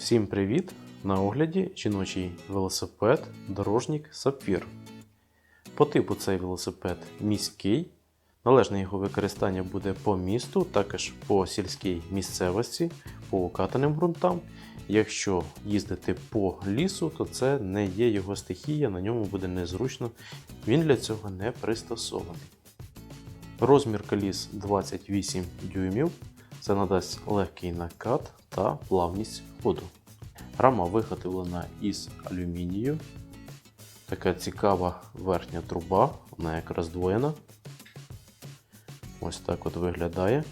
Всім привіт! На огляді жіночий велосипед Дорожник Сапфір. По типу цей велосипед міський. Належне його використання буде по місту, також по сільській місцевості, по укатаним ґрунтам. Якщо їздити по лісу, то це не є його стихія, на ньому буде незручно. Він для цього не пристосований. Розмір коліс 28 дюймів. Це надасть легкий накат та плавність ходу. Рама виготовлена із алюмінію. Така цікава верхня труба, вона як роздвоєна. Ось так от виглядає.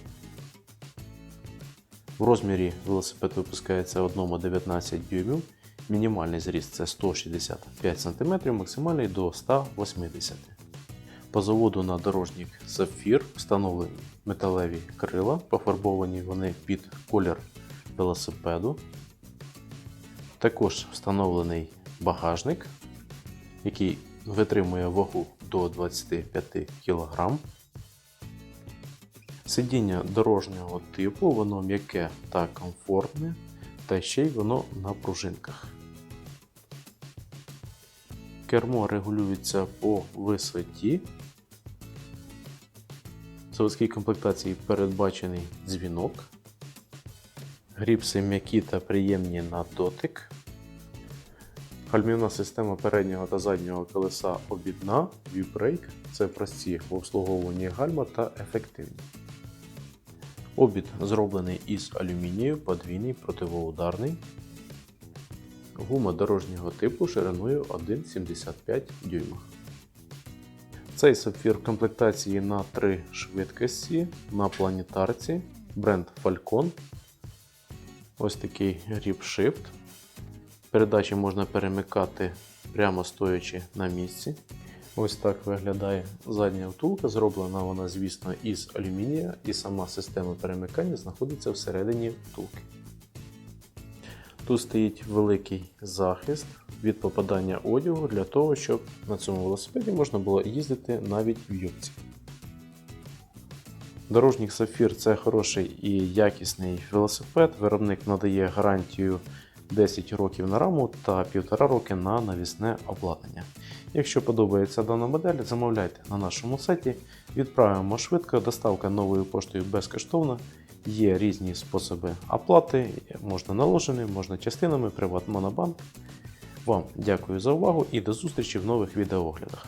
В розмірі велосипед випускається 1,19 дюймів. Мінімальний зріст це 165 см, максимальний до 180 По заводу на дорожник Сапфір встановлені металеві крила, пофарбовані вони під колір велосипеду. Також встановлений багажник, який витримує вагу до 25 кг. Сидіння дорожнього типу, воно м'яке та комфортне, та ще й воно на пружинках. Кермо регулюється по висоті. В заводській комплектації передбачений дзвінок. Гріпси м'які та приємні на дотик. Гальмівна система переднього та заднього колеса обідна, вібрейк це прості в обслуговуванні гальма та ефективні. Обід зроблений із алюмінію, подвійний противоударний. Гума дорожнього типу шириною 1,75 дюйма. Цей сапфір в комплектації на 3 швидкості на планетарці, бренд Falcon. Ось такий гріп Shift. Передачі можна перемикати прямо стоячи на місці. Ось так виглядає задня втулка. Зроблена вона, звісно, із алюмінія, і сама система перемикання знаходиться всередині втулки. Тут стоїть великий захист від попадання одягу для того, щоб на цьому велосипеді можна було їздити навіть в юбці. Дорожник Сапфір це хороший і якісний велосипед. Виробник надає гарантію 10 років на раму та 1,5 роки на навісне обладнання. Якщо подобається дана модель, замовляйте на нашому сайті, відправимо швидко, доставка новою поштою безкоштовна. Є різні способи оплати, можна наложеним, можна частинами, приват монобанк. Вам дякую за увагу і до зустрічі в нових відеооглядах.